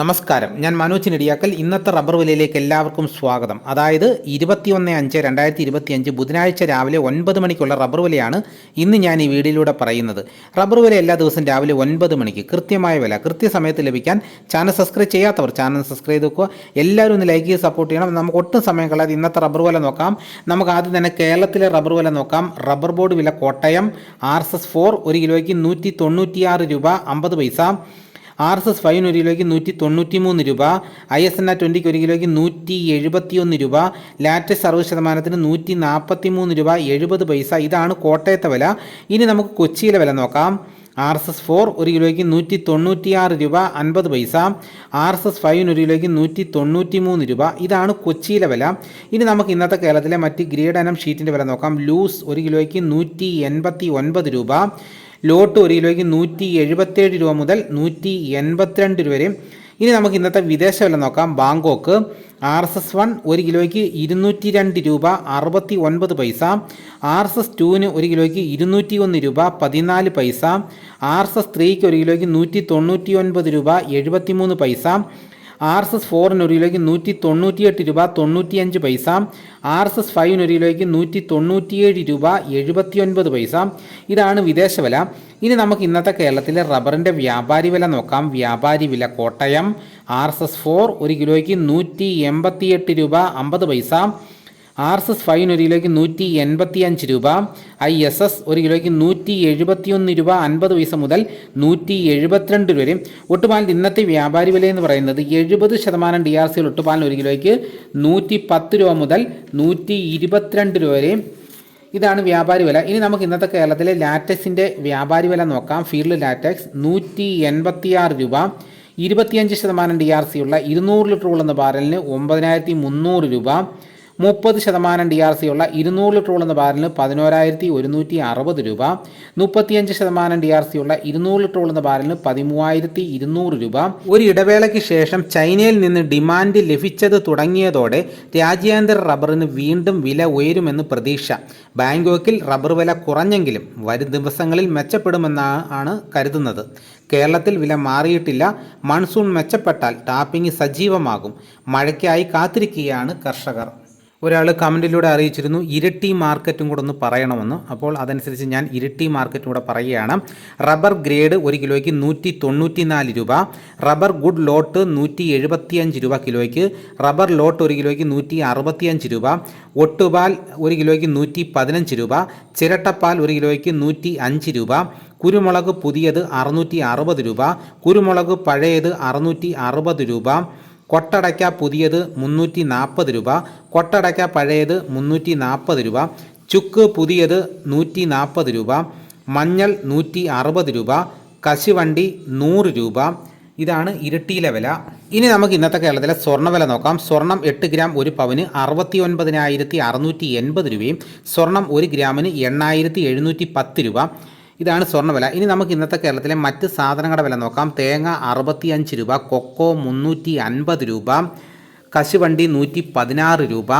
നമസ്കാരം. ഞാൻ മനോജ് നെടിയാക്കൽ. ഇന്നത്തെ റബ്ബർ വിലയിലേക്ക് എല്ലാവർക്കും സ്വാഗതം. അതായത് ഇരുപത്തിയൊന്ന് അഞ്ച് രണ്ടായിരത്തി ഇരുപത്തിയഞ്ച് ബുധനാഴ്ച രാവിലെ ഒൻപത് മണിക്കുള്ള റബ്ബർ വിലയാണ് ഇന്ന് ഞാൻ ഈ വീഡിയോയിലൂടെ പറയുന്നത്. റബ്ബർ വില എല്ലാ ദിവസവും രാവിലെ ഒൻപത് മണിക്ക് കൃത്യമായ വില കൃത്യസമയത്ത് ലഭിക്കാൻ ചാനൽ സബ്സ്ക്രൈബ് ചെയ്യാത്തവർ ചാനൽ സബ്സ്ക്രൈബ് ചെയ്ത് വെക്കുക എല്ലാവരും ഒന്ന് ലൈക്ക് ചെയ്ത് സപ്പോർട്ട് ചെയ്യണം. നമുക്ക് ഒട്ടും സമയം കളയാതെ ഇന്നത്തെ റബ്ബർ വില നോക്കാം. നമുക്ക് ആദ്യം തന്നെ കേരളത്തിലെ റബ്ബർ വില നോക്കാം. റബ്ബർ ബോർഡ് വില Kottayam R S S four ഒരു കിലോയ്ക്ക് നൂറ്റി തൊണ്ണൂറ്റിയാറ് രൂപ അമ്പത് പൈസ. ആർ എസ് എസ് ഫൈവിന് ഒരു കിലോയ്ക്ക് നൂറ്റി തൊണ്ണൂറ്റി മൂന്ന് രൂപ ഐ എസ് എൻ ആർ ട്വന്റിക്ക് ഒരു കിലോയ്ക്ക് നൂറ്റി എഴുപത്തി ഒന്ന് രൂപ ലാറ്റസ് അറുപത് ശതമാനത്തിന് നൂറ്റി നാൽപ്പത്തി മൂന്ന് രൂപ എഴുപത് പൈസ. ഇതാണ് കോട്ടയത്തെ വില. ഇനി നമുക്ക് കൊച്ചിയിലെ വില നോക്കാം. ആർ എസ് എസ് ഫോർ ഒരു കിലോയ്ക്ക് നൂറ്റി തൊണ്ണൂറ്റിയാറ് രൂപ അൻപത് പൈസ. ആർ എസ് എസ് ഫൈവിന് ഒരു കിലോയ്ക്ക് നൂറ്റി തൊണ്ണൂറ്റി മൂന്ന് രൂപ. ഇതാണ് കൊച്ചിയിലെ വില. ഇനി നമുക്ക് ഇന്നത്തെ കേരളത്തിലെ മറ്റ് ഗ്രേഡ് അനം ഷീറ്റിന്റെ വില നോക്കാം. ലൂസ് ഒരു കിലോയ്ക്ക് നൂറ്റി എൺപത്തി ഒൻപത് രൂപ. ലോട്ട് ഒരു കിലോയ്ക്ക് നൂറ്റി എഴുപത്തേഴ് രൂപ മുതൽ നൂറ്റി എൺപത്തിരണ്ട് രൂപ വരെയും. ഇനി നമുക്ക് ഇന്നത്തെ വിദേശ വില നോക്കാം. Bangkok R S S one ഒരു കിലോയ്ക്ക് ഇരുന്നൂറ്റി രണ്ട് രൂപ അറുപത്തി ഒൻപത് പൈസ. ആർ എസ് എസ് ടുവിന് ഒരു കിലോയ്ക്ക് ഇരുന്നൂറ്റി ഒന്ന് രൂപ പതിനാല് പൈസ. ആർ എസ് എസ് ത്രീക്ക് ഒരു കിലോയ്ക്ക് നൂറ്റി തൊണ്ണൂറ്റി ഒൻപത് രൂപ എഴുപത്തി മൂന്ന് പൈസ. ആർ എസ് എസ് ഫോറിന് ഒരു കിലോയ്ക്ക് നൂറ്റി തൊണ്ണൂറ്റിയെട്ട് രൂപ തൊണ്ണൂറ്റിയഞ്ച് പൈസ ആർ എസ് എസ് ഫൈവിന് ഒരു കിലോയ്ക്ക് നൂറ്റി തൊണ്ണൂറ്റിയേഴ് രൂപ എഴുപത്തിയൊൻപത് പൈസ. ഇതാണ് വിദേശ വില. ഇനി നമുക്ക് ഇന്നത്തെ കേരളത്തിലെ റബ്ബറിന്റെ വ്യാപാരി വില നോക്കാം. വ്യാപാരി വില Kottayam. R S S four ഒരു കിലോയ്ക്ക് നൂറ്റി എൺപത്തിയെട്ട് രൂപ അമ്പത് പൈസ. ആർ എസ് എസ് ഫൈവിന് ഒരു കിലോയ്ക്ക് നൂറ്റി എൺപത്തി അഞ്ച് രൂപ. ഐ എസ് എസ് ഒരു കിലോയ്ക്ക് നൂറ്റി എഴുപത്തിയൊന്ന് രൂപ അൻപത് പൈസ മുതൽ നൂറ്റി എഴുപത്തിരണ്ട് രൂപ വരെ ഒട്ടുപാലിന്റെ ഇന്നത്തെ വ്യാപാരി വില എന്ന് പറയുന്നത് എഴുപത് ശതമാനം ഡി ആർ സിയിൽ ഒട്ടുപാലിന് ഒരു കിലോയ്ക്ക് നൂറ്റി പത്ത് രൂപ മുതൽ നൂറ്റി ഇരുപത്തിരണ്ട് രൂപ വരെ ഇതാണ് വ്യാപാരി വില. ഇനി നമുക്ക് ഇന്നത്തെ കേരളത്തിലെ ലാറ്റക്സിന്റെ വ്യാപാരി വില നോക്കാം. ഫീൽഡ് ലാറ്റക്സ് നൂറ്റി എൺപത്തിയാറ് രൂപ. ഇരുപത്തിയഞ്ച് ശതമാനം ഡി ആർ സി ഉള്ള ഇരുന്നൂറ് ലിറ്റർ ഉള്ളുന്ന ബാരലിന് ഒമ്പതിനായിരത്തി മുന്നൂറ് രൂപ. മുപ്പത് ശതമാനം ഡി ആർ സി ഉള്ള ഇരുന്നൂറ് ലിറ്റർ ഉള്ള ബാരലിന് പതിനോരായിരത്തി ഒരുന്നൂറ്റി അറുപത് രൂപ. മുപ്പത്തിയഞ്ച് ശതമാനം ഡി ആർ സി ഉള്ള ഇരുന്നൂറ് ലിറ്റർ ഉള്ള ബാരലിന് പതിമൂവായിരത്തി ഇരുന്നൂറ് രൂപ. ഒരു ഇടവേളയ്ക്ക് ശേഷം ചൈനയിൽ നിന്ന് ഡിമാൻഡ് ലഭിച്ചത് തുടങ്ങിയതോടെ രാജ്യാന്തര റബ്ബറിന് വീണ്ടും വില ഉയരുമെന്ന് പ്രതീക്ഷ. ബാങ്കോക്കിൽ റബ്ബർ വില കുറഞ്ഞെങ്കിലും വരും ദിവസങ്ങളിൽ മെച്ചപ്പെടുമെന്നാണ് കരുതുന്നത്. കേരളത്തിൽ വില മാറിയിട്ടില്ല. Monsoon മെച്ചപ്പെട്ടാൽ tapping സജീവമാകും. മഴയ്ക്കായി കാത്തിരിക്കുകയാണ് കർഷകർ. ഒരാൾ കമന്റിലൂടെ അറിയിച്ചിരുന്നു ഇരട്ടി മാർക്കറ്റും കൂടെ ഒന്ന് പറയണമെന്ന്. അപ്പോൾ അതനുസരിച്ച് ഞാൻ ഇരട്ടി മാർക്കറ്റും കൂടെ പറയുകയാണ്. റബ്ബർ ഗ്രേഡ് ഒരു കിലോയ്ക്ക് നൂറ്റി തൊണ്ണൂറ്റി നാല് രൂപ. റബ്ബർ ഗുഡ് ലോട്ട് നൂറ്റി എഴുപത്തിയഞ്ച് രൂപ കിലോയ്ക്ക്. റബ്ബർ ലോട്ട് ഒരു കിലോയ്ക്ക് നൂറ്റി അറുപത്തിയഞ്ച് രൂപ. ഒട്ടുപാൽ ഒരു കിലോയ്ക്ക് നൂറ്റി പതിനഞ്ച് രൂപ. ചിരട്ടപ്പാൽ ഒരു കിലോയ്ക്ക് നൂറ്റി അഞ്ച് രൂപ. കുരുമുളക് പുതിയത് അറുന്നൂറ്റി അറുപത് രൂപ. കുരുമുളക് പഴയത് അറുന്നൂറ്റി അറുപത് രൂപ. കൊട്ടടയ്ക്ക പുതിയത് മുന്നൂറ്റി നാൽപ്പത് രൂപ കൊട്ടടയ്ക്ക പഴയത് മുന്നൂറ്റി നാൽപ്പത് രൂപ ചുക്ക് പുതിയത് നൂറ്റി നാൽപ്പത് രൂപ മഞ്ഞൾ നൂറ്റി അറുപത് രൂപ കശുവണ്ടി നൂറ് രൂപ. ഇതാണ് ഇരട്ടിയിലെ വില. ഇനി നമുക്ക് ഇന്നത്തെ കേരളത്തിലെ സ്വർണവില നോക്കാം. സ്വർണം എട്ട് ഗ്രാം ഒരു പവന് അറുപത്തി ഒൻപതിനായിരത്തി അറുന്നൂറ്റി എൺപത് രൂപയും സ്വർണം ഒരു ഗ്രാമിന് എണ്ണായിരത്തി എഴുന്നൂറ്റി പത്ത് രൂപ. ഇതാണ് സ്വർണവില ഇനി നമുക്ക് ഇന്നത്തെ കേരളത്തിലെ മറ്റ് സാധനങ്ങളുടെ വില നോക്കാം. തേങ്ങ അറുപത്തിയഞ്ച് രൂപ കൊക്കോ മുന്നൂറ്റി അൻപത് രൂപ കശുവണ്ടി നൂറ്റി പതിനാറ് രൂപ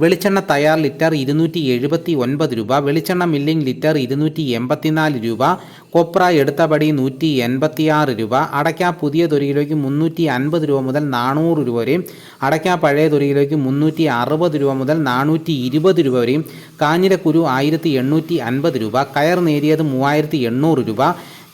വെളിച്ചെണ്ണ തയ്യാർ ലിറ്റർ ഇരുന്നൂറ്റി എഴുപത്തി ഒൻപത് രൂപ വെളിച്ചെണ്ണ മില്ലിംഗ് ലിറ്റർ ഇരുന്നൂറ്റി എൺപത്തിനാല് രൂപ കൊപ്ര എടുത്തപടി നൂറ്റി എൺപത്തിയാറ് രൂപ അടയ്ക്ക പുതിയ കിലോയ്ക്ക് മുന്നൂറ്റി അൻപത് രൂപ മുതൽ നാനൂറ് രൂപ വരെയും അടയ്ക്ക പഴയ കിലോയ്ക്ക് മുന്നൂറ്റി അറുപത് രൂപ മുതൽ നാനൂറ്റി ഇരുപത് രൂപ വരെയും കാഞ്ഞിരക്കുരു ആയിരത്തി എണ്ണൂറ്റി അൻപത് രൂപ കയർ നേരിയത് മൂവായിരത്തി എണ്ണൂറ് രൂപ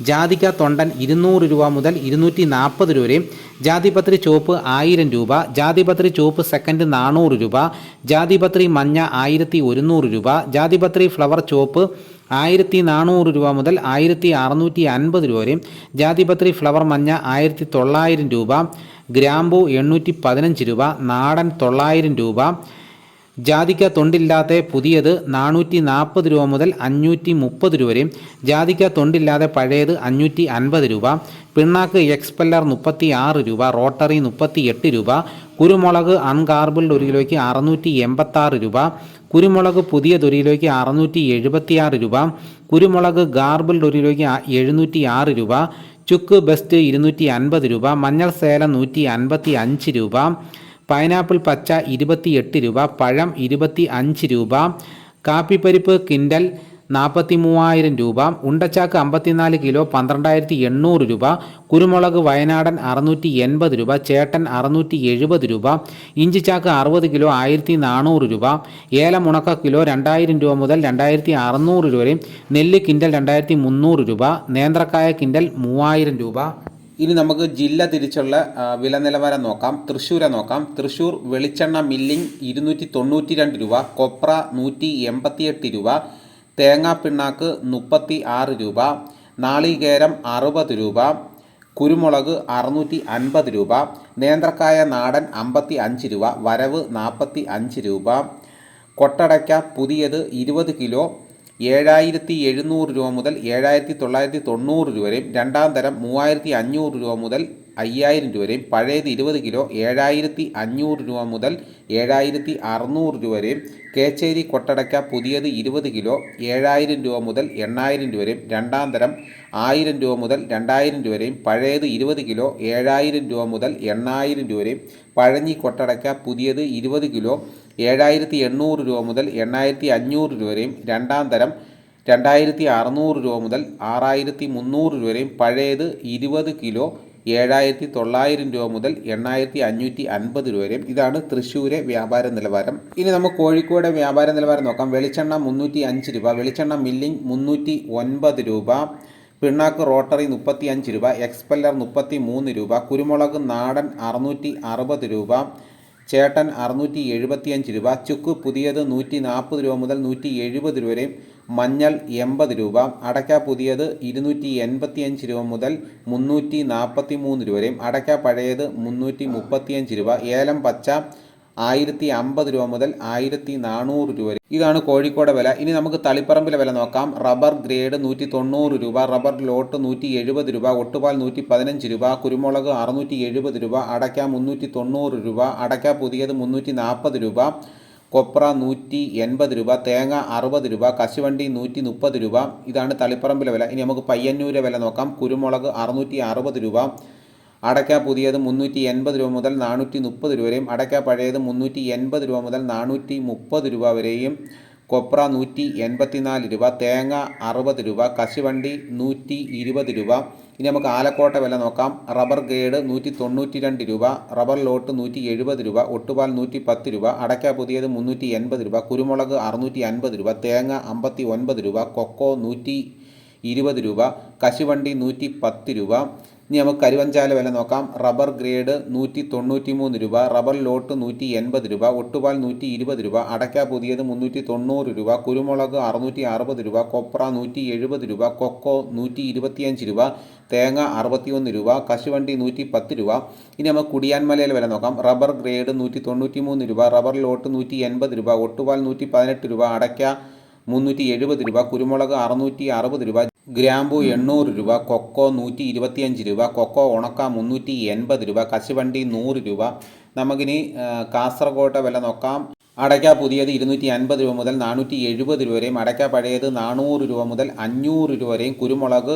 ജാതിക്ക തൊണ്ടൻ ഇരുന്നൂറ് രൂപ മുതൽ ഇരുന്നൂറ്റി നാൽപ്പത് രൂപ വരെയും ജാതിപത്രി ചുവപ്പ് ആയിരം രൂപ ജാതിപത്രി ചുവപ്പ് സെക്കൻഡ് നാനൂറ് രൂപ ജാതിപത്രി മഞ്ഞ ആയിരത്തി ഒരുന്നൂറ് രൂപ ജാതിപത്രി ഫ്ലവർ ചുവപ്പ് ആയിരത്തി നാനൂറ് രൂപ മുതൽ ആയിരത്തി അറുന്നൂറ്റി അൻപത് രൂപ വരെയും ജാതിപത്രി ഫ്ലവർ മഞ്ഞ ആയിരത്തി തൊള്ളായിരം രൂപ ഗ്രാമ്പു എണ്ണൂറ്റി പതിനഞ്ച് രൂപ നാടൻ തൊള്ളായിരം രൂപ ജാതിക്ക തൊണ്ടില്ലാത്ത പുതിയത് നാനൂറ്റി നാൽപ്പത് രൂപ മുതൽ അഞ്ഞൂറ്റി മുപ്പത് രൂപ വരെയും ജാതിക്ക തൊണ്ടില്ലാതെ പഴയത് അഞ്ഞൂറ്റി അൻപത് രൂപ പിണ്ണാക്ക് എക്സ്പെല്ലർ മുപ്പത്തി ആറ് രൂപ റോട്ടറി മുപ്പത്തി എട്ട് രൂപ കുരുമുളക് അൺകാർബിൾഡ് ഒരു കിലോയ്ക്ക് അറുന്നൂറ്റി എൺപത്താറ് രൂപ കുരുമുളക് പുതിയത് ഒരു കിലോയ്ക്ക് അറുന്നൂറ്റി എഴുപത്തിയാറ് രൂപ കുരുമുളക് ഗാർബിൾഡ് ഒരു കിലോയ്ക്ക് എഴുന്നൂറ്റി ആറ് രൂപ ചുക്ക് ബെസ്റ്റ് ഇരുന്നൂറ്റി അൻപത് രൂപ മഞ്ഞൾ സേല നൂറ്റി അൻപത്തി അഞ്ച് രൂപ പൈനാപ്പിൾ പച്ച ഇരുപത്തിയെട്ട് രൂപ പഴം ഇരുപത്തി അഞ്ച് രൂപ കാപ്പിപ്പരിപ്പ് കിൻഡൽ നാൽപ്പത്തി മൂവായിരം രൂപ ഉണ്ടച്ചാക്ക് അമ്പത്തിനാല് കിലോ പന്ത്രണ്ടായിരത്തി എണ്ണൂറ് രൂപ കുരുമുളക് വയനാടൻ അറുന്നൂറ്റി എൺപത് രൂപ ചേട്ടൻ അറുന്നൂറ്റി എഴുപത് രൂപ ഇഞ്ചിച്ചാക്ക് അറുപത് കിലോ ആയിരത്തി നാനൂറ് രൂപ ഏലം ഉണക്ക കിലോ രണ്ടായിരം രൂപ മുതൽ രണ്ടായിരത്തി അറുന്നൂറ് രൂപ വരെയും നെല്ല് കിൻഡൽ രണ്ടായിരത്തി മുന്നൂറ് രൂപ നേന്ത്രക്കായ കിൻഡൽ മൂവായിരം രൂപ. ഇനി നമുക്ക് ജില്ല തിരിച്ചുള്ള വില നിലവാരം നോക്കാം. തൃശ്ശൂരെ നോക്കാം. തൃശ്ശൂർ വെളിച്ചെണ്ണ മില്ലിംഗ് ഇരുന്നൂറ്റി തൊണ്ണൂറ്റി രണ്ട് രൂപ കൊപ്ര നൂറ്റി എൺപത്തിയെട്ട് രൂപ തേങ്ങാ പിണ്ണാക്ക് മുപ്പത്തി ആറ് രൂപ നാളികേരം അറുപത് രൂപ കുരുമുളക് അറുന്നൂറ്റി അൻപത് രൂപ നേന്ത്രക്കായ നാടൻ അമ്പത്തി അഞ്ച് രൂപ വരവ് നാൽപ്പത്തി അഞ്ച് രൂപ കൊട്ടടയ്ക്ക പുതിയത് ഇരുപത് കിലോ ഏഴായിരത്തി എഴുന്നൂറ് രൂപ മുതൽ ഏഴായിരത്തി തൊള്ളായിരത്തി തൊണ്ണൂറ് രൂപ വരെയും രണ്ടാം തരം മൂവായിരത്തി അഞ്ഞൂറ് രൂപ മുതൽ അയ്യായിരം രൂപ വരെയും പഴയത് ഇരുപത് കിലോ ഏഴായിരത്തി അഞ്ഞൂറ് രൂപ മുതൽ ഏഴായിരത്തി അറുന്നൂറ് രൂപ വരെയും കേച്ചേരി കൊട്ടടയ്ക്ക പുതിയത് ഇരുപത് കിലോ ഏഴായിരം രൂപ മുതൽ എണ്ണായിരം രൂപ വരെയും രണ്ടാം തരം ആയിരം രൂപ മുതൽ രണ്ടായിരം രൂപ വരെയും പഴയത് ഇരുപത് കിലോ ഏഴായിരം രൂപ മുതൽ എണ്ണായിരം രൂപ വരെയും പഴഞ്ഞി കൊട്ടടക്ക പുതിയത് ഇരുപത് കിലോ ഏഴായിരത്തി എണ്ണൂറ് രൂപ മുതൽ എണ്ണായിരത്തി അഞ്ഞൂറ് രൂപ വരെയും രണ്ടാം തരം രണ്ടായിരത്തി അറുന്നൂറ് രൂപ മുതൽ ആറായിരത്തി മുന്നൂറ് രൂപ വരെയും പഴയത് ഇരുപത് കിലോ ഏഴായിരത്തി തൊള്ളായിരം രൂപ മുതൽ എണ്ണായിരത്തി അഞ്ഞൂറ്റി അൻപത് രൂപ വരെയും ഇതാണ് തൃശ്ശൂരെ വ്യാപാര നിലവാരം. ഇനി നമുക്ക് കോഴിക്കോട് വ്യാപാര നിലവാരം നോക്കാം. വെളിച്ചെണ്ണ മുന്നൂറ്റി അഞ്ച് രൂപ വെളിച്ചെണ്ണ മില്ലിംഗ് മുന്നൂറ്റി ഒൻപത് രൂപ പിണ്ണാക്ക് റോട്ടറി മുപ്പത്തി അഞ്ച് രൂപ എക്സ്പെല്ലർ മുപ്പത്തി മൂന്ന് രൂപ കുരുമുളക് നാടൻ അറുന്നൂറ്റി അറുപത് രൂപ ചേട്ടൻ അറുന്നൂറ്റി എഴുപത്തിയഞ്ച് രൂപ ചുക്ക് പുതിയത് നൂറ്റി നാൽപ്പത് രൂപ മുതൽ നൂറ്റി എഴുപത് രൂപ വരെയും മഞ്ഞൾ എൺപത് രൂപ അടയ്ക്ക പുതിയത് ഇരുന്നൂറ്റി എൺപത്തിയഞ്ച് രൂപ മുതൽ മുന്നൂറ്റി നാൽപ്പത്തി മൂന്ന് രൂപ വരെയും അടയ്ക്ക പഴയത് മുന്നൂറ്റി മുപ്പത്തിയഞ്ച് രൂപ ഏലം പച്ച ആയിരത്തി അമ്പത് രൂപ മുതൽ ആയിരത്തി നാനൂറ് രൂപ വരെ. ഇതാണ് കോഴിക്കോട് വില. ഇനി നമുക്ക് തളിപ്പറമ്പിലെ വില നോക്കാം. റബ്ബർ ഗ്രേഡ് നൂറ്റി തൊണ്ണൂറ് രൂപ റബ്ബർ ലോട്ട് നൂറ്റി എഴുപത് രൂപ ഒട്ടുപാൽ നൂറ്റി പതിനഞ്ച് രൂപ കുരുമുളക് അറുന്നൂറ്റി എഴുപത് രൂപ അടയ്ക്ക മുന്നൂറ്റി തൊണ്ണൂറ് രൂപ അടയ്ക്ക പുതിയത് മുന്നൂറ്റി നാൽപ്പത് രൂപ കൊപ്ര നൂറ്റി എൺപത് രൂപ തേങ്ങ അറുപത് രൂപ കശുവണ്ടി നൂറ്റി മുപ്പത് രൂപ. ഇതാണ് തളിപ്പറമ്പിലെ വില. ഇനി നമുക്ക് പയ്യന്നൂരെ വില നോക്കാം. കുരുമുളക് അറുന്നൂറ്റി അറുപത് രൂപ അടയ്ക്ക പുതിയത് മുന്നൂറ്റി എൺപത് രൂപ മുതൽ നാനൂറ്റി മുപ്പത് രൂപ വരെയും അടയ്ക്ക പഴയത് മുന്നൂറ്റി എൺപത് രൂപ മുതൽ നാനൂറ്റി മുപ്പത് രൂപ വരെയും കൊപ്ര നൂറ്റി എൺപത്തിനാല് രൂപ തേങ്ങ അറുപത് രൂപ കശുവണ്ടി നൂറ്റി ഇരുപത് രൂപ. ഇനി നമുക്ക് ആലക്കോട്ട വില നോക്കാം. റബ്ബർ ഗ്രേഡ് നൂറ്റി തൊണ്ണൂറ്റി രണ്ട് രൂപ റബ്ബർ ലോട്ട് നൂറ്റി എഴുപത് രൂപ ഒട്ടുപാൽ നൂറ്റി പത്ത് രൂപ അടയ്ക്ക പുതിയത് മുന്നൂറ്റി എൺപത് രൂപ കുരുമുളക് അറുന്നൂറ്റി അൻപത് രൂപ തേങ്ങ അമ്പത്തി ഒൻപത് രൂപ കൊക്കോ നൂറ്റി ഇരുപത് രൂപ കശുവണ്ടി നൂറ്റി പത്ത് രൂപ ഇനി നമുക്ക് കരുവഞ്ചാല വില നോക്കാം. റബ്ബർ ഗ്രേഡ് നൂറ്റി തൊണ്ണൂറ്റി മൂന്ന് രൂപ റബ്ബർ ലോട്ട് നൂറ്റി എൺപത് രൂപ ഒട്ടുപാൽ നൂറ്റി ഇരുപത് രൂപ അടയ്ക്ക പുതിയത് മുന്നൂറ്റി തൊണ്ണൂറ് രൂപ കുരുമുളക് അറുന്നൂറ്റി അറുപത് രൂപ കൊപ്ര നൂറ്റി എഴുപത് രൂപ കൊക്കോ നൂറ്റി ഇരുപത്തിയഞ്ച് രൂപ തേങ്ങ അറുപത്തിയൊന്ന് രൂപ കശുവണ്ടി നൂറ്റി പത്ത് രൂപ. ഇനി നമുക്ക് കുടിയാൻമലയിലെ വില നോക്കാം. റബ്ബർ ഗ്രേഡ് നൂറ്റി തൊണ്ണൂറ്റി മൂന്ന് രൂപ റബ്ബർ ലോട്ട് നൂറ്റി എൺപത് രൂപ ഒട്ടുപാൽ നൂറ്റി പതിനെട്ട് രൂപ അടയ്ക്ക മുന്നൂറ്റി എഴുപത് രൂപ കുരുമുളക് അറുന്നൂറ്റി അറുപത് രൂപ ഗ്രാമ്പു എണ്ണൂറ് രൂപ കൊക്കോ നൂറ്റി ഇരുപത്തിയഞ്ച് രൂപ കൊക്കോ ഉണക്ക മുന്നൂറ്റി എൺപത് രൂപ കശുവണ്ടി നൂറ് രൂപ. നമുക്കിനി കാസർഗോട്ടെ വില നോക്കാം. അടയ്ക്ക പുതിയത് ഇരുന്നൂറ്റി അൻപത് രൂപ മുതൽ നാനൂറ്റി എഴുപത് രൂപ വരെയും അടയ്ക്ക പഴയത് നാനൂറ് രൂപ മുതൽ അഞ്ഞൂറ് രൂപ വരെയും കുരുമുളക്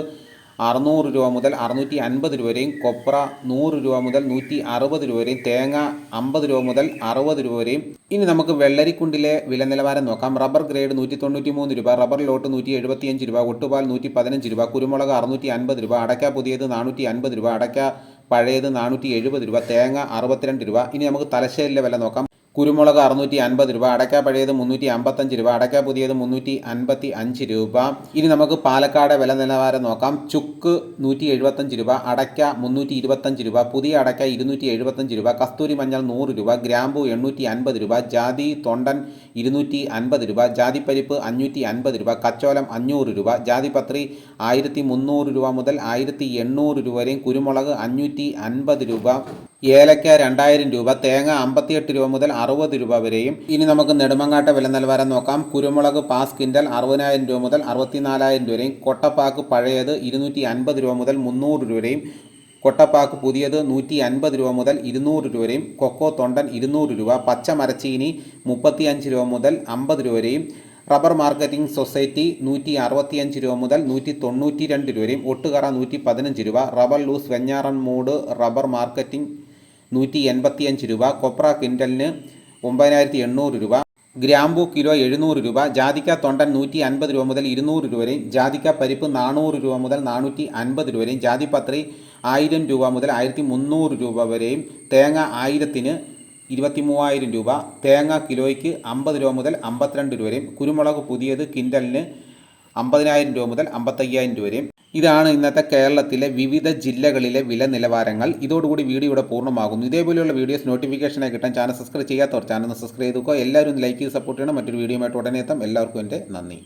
അറുന്നൂറ് രൂപ മുതൽ അറുന്നൂറ്റി അൻപത് രൂപ വരെയും കൊപ്ര നൂറ് രൂപ മുതൽ നൂറ്റി അറുപത് രൂപ വരെയും തേങ്ങ അമ്പത് രൂപ മുതൽ അറുപത് രൂപ വരെയും ഇനി നമുക്ക് വെള്ളരിക്കുണ്ടിലെ വില നിലവാരം നോക്കാം. റബ്ബർ ഗ്രേഡ് നൂറ്റി തൊണ്ണൂറ്റി മൂന്ന് രൂപ റബ്ബർ ലോട്ട് നൂറ്റി എഴുപത്തിയഞ്ച് രൂപ ഒട്ടുപാൽ നൂറ്റി പതിനഞ്ച് രൂപ കുരുമുളക് അറുന്നൂറ്റി അൻപത് രൂപ അടയ്ക്ക പുതിയത് നാനൂറ്റി അൻപത് രൂപ അടയ്ക്ക പഴയത് നാനൂറ്റി എഴുപത് രൂപ തേങ്ങ അറുപത്തിരണ്ട് രൂപ. ഇനി നമുക്ക് തലശ്ശേരിയിലെ വില നോക്കാം. കുരുമുളക് അറുന്നൂറ്റി അൻപത് രൂപ അടയ്ക്ക പഴയത് മുന്നൂറ്റി അമ്പത്തഞ്ച് രൂപ അടയ്ക്ക പുതിയത് മുന്നൂറ്റി അൻപത്തി അഞ്ച് രൂപ. ഇനി നമുക്ക് പാലക്കാട് വില നിലവാരം നോക്കാം. ചുക്ക് നൂറ്റി എഴുപത്തഞ്ച് രൂപ അടയ്ക്ക മുന്നൂറ്റി ഇരുപത്തഞ്ച് രൂപ പുതിയ അടയ്ക്ക ഇരുന്നൂറ്റി എഴുപത്തഞ്ച് രൂപ കസ്തൂരി മഞ്ഞൾ നൂറ് രൂപ ഗ്രാമ്പു എണ്ണൂറ്റി അൻപത് രൂപ ജാതി തൊണ്ടൻ ഇരുന്നൂറ്റി അൻപത് രൂപ ജാതിപ്പരിപ്പ് അഞ്ഞൂറ്റി അൻപത് രൂപ കച്ചോലം അഞ്ഞൂറ് രൂപ ജാതിപത്രി ആയിരത്തി മുന്നൂറ് രൂപ മുതൽ ആയിരത്തി എണ്ണൂറ് രൂപ വരെയും കുരുമുളക് അഞ്ഞൂറ്റി അൻപത് രൂപ. ഏലക്ക രണ്ടായിരം രൂപ തേങ്ങ അമ്പത്തിയെട്ട് രൂപ മുതൽ അറുപത് രൂപ വരെയും. ഇനി നമുക്ക് നെടുമങ്ങാട്ട വില നിലവാരം നോക്കാം. കുരുമുളക് പാസ് കിൻഡൽ അറുപതിനായിരം രൂപ മുതൽ അറുപത്തിനാലായിരം രൂപ വരെയും. കൊട്ടപ്പാക്ക് പഴയത് ഇരുന്നൂറ്റി അൻപത് രൂപ മുതൽ മുന്നൂറ് രൂപ വരെയും. കൊട്ടപ്പാക്ക് പുതിയത് നൂറ്റി അൻപത് രൂപ മുതൽ ഇരുന്നൂറ് രൂപ വരെയും. കൊക്കോ തൊണ്ടൻ ഇരുന്നൂറ് രൂപ പച്ച മരച്ചീനി മുപ്പത്തി അഞ്ച് രൂപ മുതൽ അമ്പത് രൂപ വരെയും. റബ്ബർ മാർക്കറ്റിംഗ് സൊസൈറ്റി നൂറ്റി അറുപത്തിയഞ്ച് രൂപ മുതൽ നൂറ്റി തൊണ്ണൂറ്റി രണ്ട് രൂപ വരെയും. ഒട്ടുകറ നൂറ്റി പതിനഞ്ച് രൂപ. റബ്ബർ ലൂസ് വെഞ്ഞാറൻ മൂട് റബ്ബർ മാർക്കറ്റിംഗ് നൂറ്റി എൺപത്തിയഞ്ച് രൂപ കൊപ്ര ക്വിന്റലിന് ഒമ്പതിനായിരത്തി എണ്ണൂറ് രൂപ ഗ്രാമ്പു കിലോ എഴുന്നൂറ് രൂപ ജാതിക്ക തൊണ്ടൻ നൂറ്റി അൻപത് രൂപ മുതൽ ഇരുന്നൂറ് രൂപ വരെയും ജാതിക്ക പരിപ്പ് നാനൂറ് രൂപ മുതൽ നാനൂറ്റി അൻപത് രൂപ വരെയും ജാതിപത്രി ആയിരം രൂപ മുതൽ ആയിരത്തി മുന്നൂറ് രൂപ വരെയും തേങ്ങ ആയിരത്തിന് ഇരുപത്തി മൂവായിരം രൂപ തേങ്ങ കിലോയ്ക്ക് അമ്പത് രൂപ മുതൽ അമ്പത്തിരണ്ട് രൂപ വരെയും കുരുമുളക് പുതിയത് കിൻഡലിന് അമ്പതിനായിരം രൂപ മുതൽ അമ്പത്തയ്യായിരം രൂപ വരെയും ഇതാണ് ഇന്നത്തെ കേരളത്തിലെ വിവിധ ജില്ലകളിലെ വില നിലവാരങ്ങൾ. ഇതോടുകൂടി വീഡിയോ ഇവിടെ പൂർണമാകുന്നു. ഇതേപോലെയുള്ള വീഡിയോസ് നോട്ടിഫിക്കേഷനായി കിട്ടാൻ ചാനൽ സബ്സ്ക്രൈബ് ചെയ്യാത്തവർ ചാനൽ സബ്സ്ക്രൈബ് ചെയ്തുക്കുക എല്ലാവരും ലൈക്ക് ചെയ്ത് സപ്പോർട്ട് ചെയ്യണം. മറ്റൊരു വീഡിയോയുമായിട്ട് ഉടനെ എത്താം. എല്ലാവർക്കും എന്റെ നന്ദി.